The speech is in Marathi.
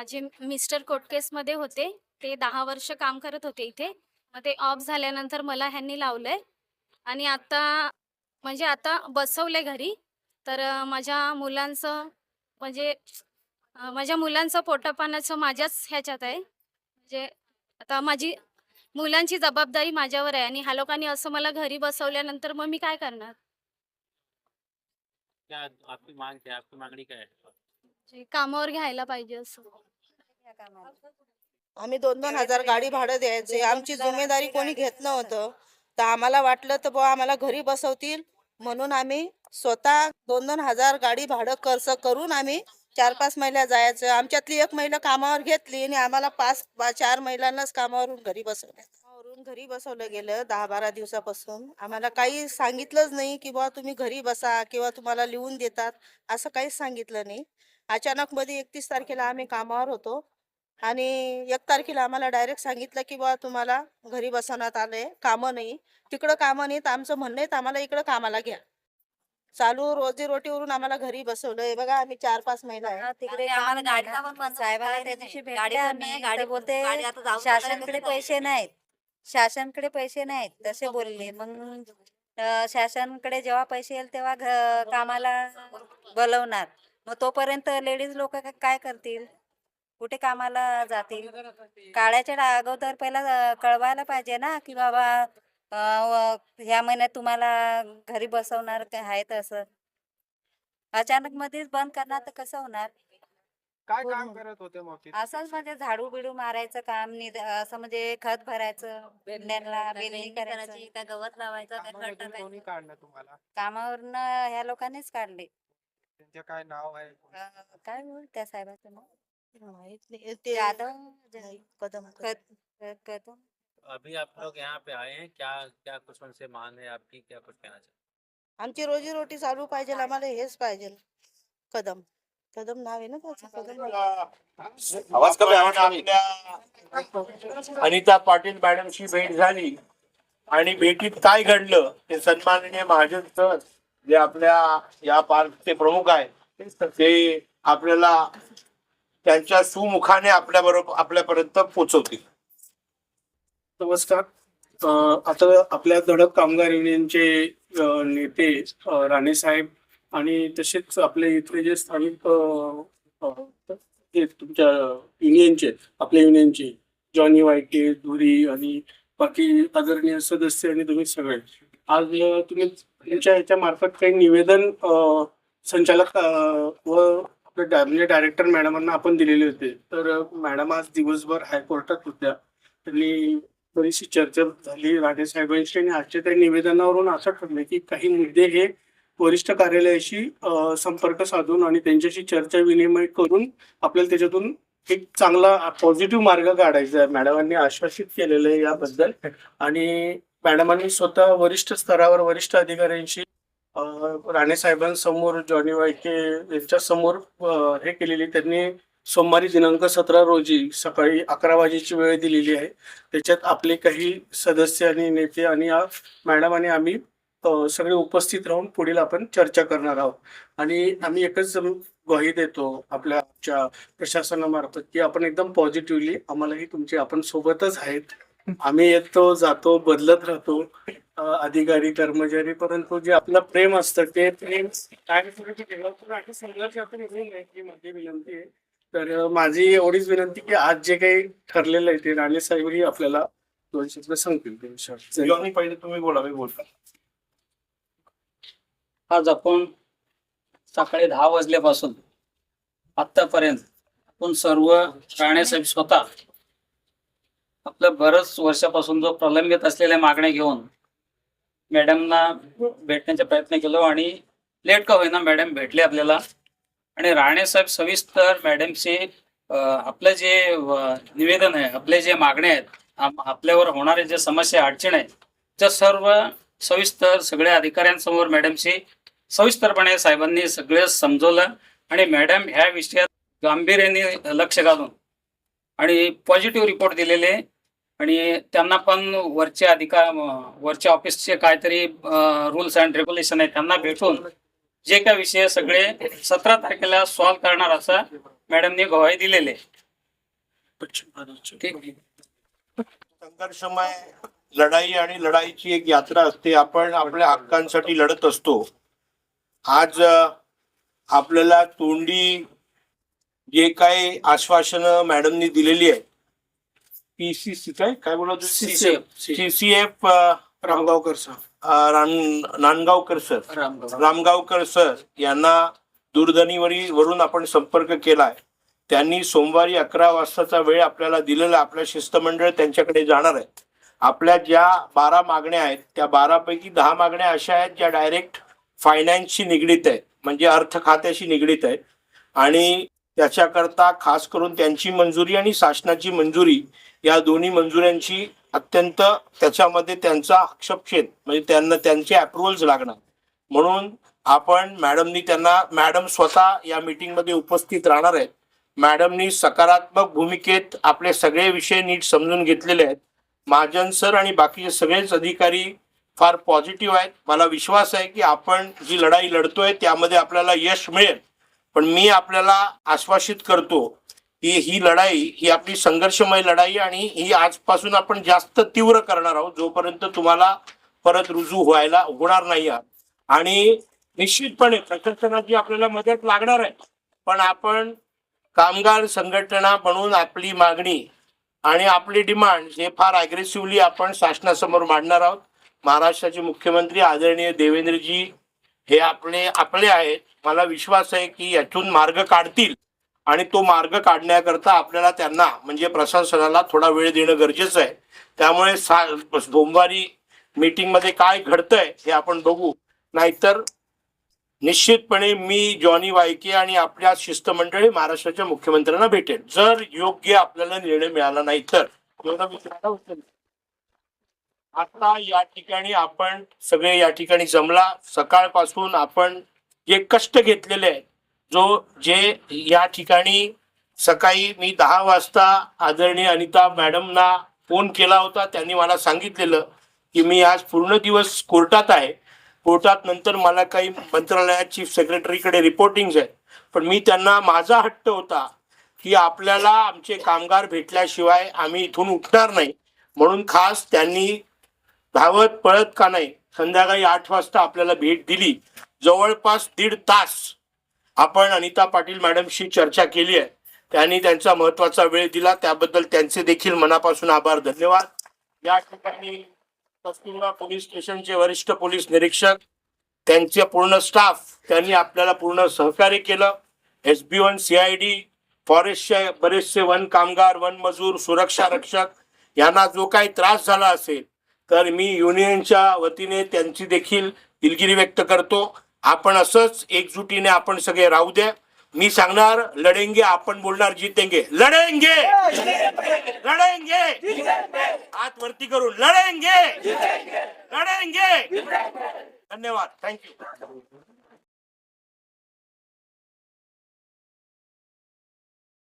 माझे मिस्टर कोटकेसमध्ये होते. ते दहा वर्ष काम करत होते इथे. मग ते ऑफ झाल्यानंतर मला ह्यांनी लावलंय. आणि आता म्हणजे आता बसवलंय घरी. तर माझ्या मुलांचं म्हणजे माझ्या मुलांचं पोटापाण्याचं माझ्याच ह्याच्यात आहे. म्हणजे आता माझी मुलांची जबाबदारी माझ्यावर आहे. आणि ह्या लोकांनी असं मला घरी बसवल्यानंतर मग मी काय करणार? कामावर घ्यायला पाहिजे असं. आम्ही दोन दोन हजार गाडी भाडं द्यायचे. आमची जिम्मेदारी कोणी घेत नव्हतं. तर आम्हाला वाटलं तर बुवा आम्हाला घरी बसवतील. म्हणून आम्ही स्वतः दोन दोन हजार गाडी भाडं खर्च करून आम्ही चार पाच महिला जायचं. आमच्यातली एक महिला कामावर घेतली आणि आम्हाला पाच चार महिलांनाच कामावरून घरी बसवलं. कामावरून घरी बसवलं गेलं दहा बारा दिवसापासून. आम्हाला काही सांगितलंच नाही की बुवा तुम्ही घरी बसा किंवा तुम्हाला लिहून देतात. असं काहीच सांगितलं नाही. अचानक मध्ये एकतीस तारखेला आम्ही कामावर होतो. आणि एक तारखेला आम्हाला डायरेक्ट सांगितलं की बा तुम्हाला घरी बसवण्यात आलंय कामं नाही. तिकडं कामं नाहीत. आमचं म्हणणं आहे तर आम्हाला इकडं कामाला घ्या. चालू रोजी रोटीवरून आम्हाला घरी बसवलंय बघा आम्ही चार पाच महिला आहे. हा, तिकडे आम्हाला गाडीला. पण साहेबाला त्या. दिवशी गाडी बोलते शासनकडे पैसे नाहीत. शासनकडे पैसे नाहीत. तसे बोलले. मग शासनकडे जेव्हा पैसे येईल तेव्हा कामाला बोलवणार. मग तोपर्यंत लेडीज लोक काय करतील? कुठे कामाला जातील? काळाच्या डा- अगोदर पहिला कळवायला पाहिजे ना की बाबा ह्या महिन्यात तुम्हाला घरी बसवणार काय आहे तसं? अचानक मध्येच बंद करणार तर कसं होणार? काय हो काम. करत होते? असंच म्हणजे झाडू बिडू मारायचं काम निद- असं म्हणजे खत भरायचं करायचं. गवत लावायचं काय खत कामामधून टाकायचं. कोणी काढलं तुम्हाला? कामावरनं ह्या लोकांनीच काढले. त्यांचे काय नाव आहे? काय बोल त्या साहेबाचं नाव माहीत नाही ते जाधव नाही, कदम कदम. कद- क- कदम? अभी आप लोग यहाँ पे आए हैं क्या क्या कुछ उनसे मांग है आपकी क्या कुछ कहना चाहते आमची रोजी रोटी चालू पाहिजे आम्हाला हेच पाहिजे. कदम कदम नाव आहे ना त्याचं कदम आवाज कमी आवाज अनिता पाटील मॅडमशी भेट झाली आणि भेटीत काय घडलं ते सन्माननीय महाजन सर जे आपल्या या पार्कचे प्रमुख आहेत ते आपल्याला त्यांच्या सुमुखाने आपल्या बरोबर आपल्यापर्यंत पोहोचवतील नमस्कार. आता आपल्या धडक कामगार युनियनचे नेते राणे साहेब आणि तसेच आपले इथले जे स्थानिक तुमच्या युनियनचे आपल्या युनियनचे जॉनी वायके धुरी आणि बाकी आदरणीय सदस्य आणि तुम्ही सगळे. आज तुम्ही तुमच्या याच्या मार्फत काही निवेदन संचालक व म्हणजे डायरेक्टर मॅडमांना आपण दिलेले होते. तर मॅडम आज दिवसभर हायकोर्टात होत्या. त्यांनी बरीचशी चर्चा झाली. राणे साहेबांशी आणि आजच्या त्या निवेदनावरून असं ठरलं की काही मुद्दे हे वरिष्ठ कार्यालयाशी संपर्क साधून आणि त्यांच्याशी चर्चा विनिमय करून आपल्याला त्याच्यातून एक चांगला पॉझिटिव्ह मार्ग काढायचा आहे. मॅडमांनी आश्वासित केलेलं आहे याबद्दल. आणि मॅडमांनी स्वतः वरिष्ठ स्तरावर वरिष्ठ अधिकाऱ्यांशी राणे साहेबांसमोर जॉनी वायके यांच्या समोर हे केलेली त्यांनी सोमवारी दिनांक सतरा रोजी सकाळी अकरा वाजेची वेळ दिलेली आहे. त्याच्यात आपले काही सदस्य आणि नेते आणि या मॅडम आणि आम्ही सगळे उपस्थित राहून पुढील आपण चर्चा करणार आहोत. आणि आम्ही एकच ग्वाही देतो आपल्या आमच्या प्रशासनामार्फत की आपण एकदम पॉझिटिव्हली आम्हालाही तुमचे आपण सोबतच आहेत. आम्ही येतो जातो बदलत राहतो. अधिकारी कर्मचारी परंतु जे आपलं प्रेम असतं ते प्रेम कायमस्वरूपी ठेवावं आणि संघर्षातून येऊ नये ही माझी विनंती आहे. तर माझी एवढीच विनंती की आज जे काही ठरलेलं आहे ते राणे साहेबही आपल्याला दोन शब्द सांगतील पहिले तुम्ही बोला मी बोलतो. आज आपण सकाळी दहा वाजल्यापासून आतापर्यंत आपण सर्व राणेसाहेब स्वतः आपल्या बरंच वर्षापासून जो प्रलंबित असलेल्या मागण्या घेऊन मॅडमना भेटण्याचा प्रयत्न केलो आणि लेट का होईना मॅडम भेटले आपल्याला. आणि राणेसाहेब सविस्तर मॅडमचे आपलं जे निवेदन आहे आपले जे मागण्या आहेत आपल्यावर होणारे जे समस्या अडचण आहेत त्या सर्व सविस्तर सगळ्या अधिकाऱ्यांसमोर मॅडमशी सविस्तरपणे साहेबांनी सगळं समजवलं. आणि मॅडम ह्या विषयात गांभीर्याने लक्ष घालून आणि पॉझिटिव्ह रिपोर्ट दिलेले आणि त्यांना पण वरचे अधिकार वरच्या ऑफिसचे काहीतरी रुल्स अँड रेग्युलेशन आहे त्यांना भेटून जे काय विषय सगळे सतरा तारखेला सॉल्व्ह करणार असा मॅडमने गवाही दिलेले संघर्षमय लढाई आणि लढाईची एक यात्रा असते. आपण आपल्या हक्कांसाठी लढत असतो. आज आपल्याला तोंडी जे काही आश्वासनं मॅडमनी दिलेली आहे पीसीसी काय CCF. CCF Ramgaonkar sir. Nandgaonkar sir. Ramgaon. Ramgaonkar sir यांना दूरध्वनीवरी वरून आपण संपर्क केलाय. त्यांनी सोमवारी अकरा वाजताचा वेळ आपल्याला दिलेला. आपल्या शिष्टमंडळ त्यांच्याकडे जाणार आहे. आपल्या ज्या बारा मागण्या आहेत त्या बारापैकी दहा मागण्या अशा आहेत ज्या डायरेक्ट फायनान्सशी निगडीत आहेत. म्हणजे अर्थ खात्याशी निगडीत आहेत. आणि त्याच्याकरता खास करून त्यांची मंजुरी आणि शासनाची मंजुरी या दोन्ही मंजुऱ्यांची अत्यंत त्याच्यामध्ये त्यांचा हस्तक्षेप म्हणजे त्यांना त्यांचे अप्रुव्हल्स लागणार. म्हणून आपण मॅडमनी त्यांना मॅडम स्वतः या मीटिंगमध्ये उपस्थित राहणार आहेत. मॅडमनी सकारात्मक भूमिकेत आपले सगळे विषय नीट समजून घेतलेले आहेत. महाजन सर आणि बाकीचे सगळेच अधिकारी फार पॉझिटिव्ह आहेत. मला विश्वास आहे की आपण जी लढाई लढतोय त्यामध्ये आपल्याला यश मिळेल. पण मी आपल्याला आश्वासित करतो की ही लढाई ही आपली संघर्षमय लढाई आणि ही आजपासून आपण जास्त तीव्र करणार आहोत जोपर्यंत तुम्हाला परत रुजू व्हायला होणार नाही आहात. आणि निश्चितपणे प्रशासनाची आपल्याला मदत लागणार आहे. पण आपण कामगार संघटना म्हणून आपली मागणी आणि आपली डिमांड हे फार अग्रेसिव्हली आपण शासनासमोर मांडणार आहोत. महाराष्ट्राचे मुख्यमंत्री आदरणीय देवेंद्रजी हे आपले आपले आहेत. मला विश्वास आहे की यातून मार्ग काढतील. आणि तो मार्ग काढण्याकरता आपल्याला त्यांना म्हणजे प्रशासनाला थोडा वेळ देणं गरजेचं आहे. त्यामुळे सा सोमवारी मीटिंगमध्ये काय घडतंय हे आपण बघू. नाहीतर निश्चितपणे मी जॉनी वायके आणि आपल्या शिष्टमंडळी महाराष्ट्राच्या मुख्यमंत्र्यांना भेटेल जर योग्य आपल्याला निर्णय मिळाला नाही तर आता या ठिकाणी आपण सगळे या ठिकाणी जमला. सकाळपासून आपण जे कष्ट घेतलेले आहेत जो जे या ठिकाणी सकाळी मी दहा वाजता आदरणीय अनिता मॅडमना फोन केला होता. त्यांनी मला सांगितलेलं की मी आज पूर्ण दिवस कोर्टात आहे. कोर्टात नंतर मला काही मंत्रालयात चीफ सेक्रेटरीकडे रिपोर्टिंग्स आहेत. पण मी त्यांना माझा हट्ट होता की आपल्याला आमचे कामगार भेटल्याशिवाय आम्ही इथून उठणार नाही. म्हणून खास त्यांनी धावत पळत का नाही? संध्याकाळी आठ वाजता आपल्याला भेट दिली. जवळपास दीड तास आपण अनिता पाटील मॅडमशी चर्चा केली आहे. त्यांनी त्यांचा महत्त्वाचा वेळ दिला. त्याबद्दल त्यांचे देखील मनापासून आभार धन्यवाद. या ठिकाणी कस्तुरबा पोलीस स्टेशनचे वरिष्ठ पोलीस निरीक्षक त्यांचे पूर्ण स्टाफ त्यांनी आपल्याला पूर्ण सहकार्य केलं. एस बी वन सी आय डी फॉरेस्टचे बरेचसे वन कामगार वन मजूर सुरक्षा रक्षक यांना जो काही त्रास झाला असेल तर मी युनियनच्या वतीने त्यांची देखील दिलगिरी व्यक्त करतो. आपण असंच एकजुटीने आपण सगळे राहू द्या. मी सांगणार लढेंगे आपण बोलणार जितेंगे. लढेंगे! लढेंगे! हात वरती करून लढेंगे! लढेंगे! धन्यवाद. थँक्यू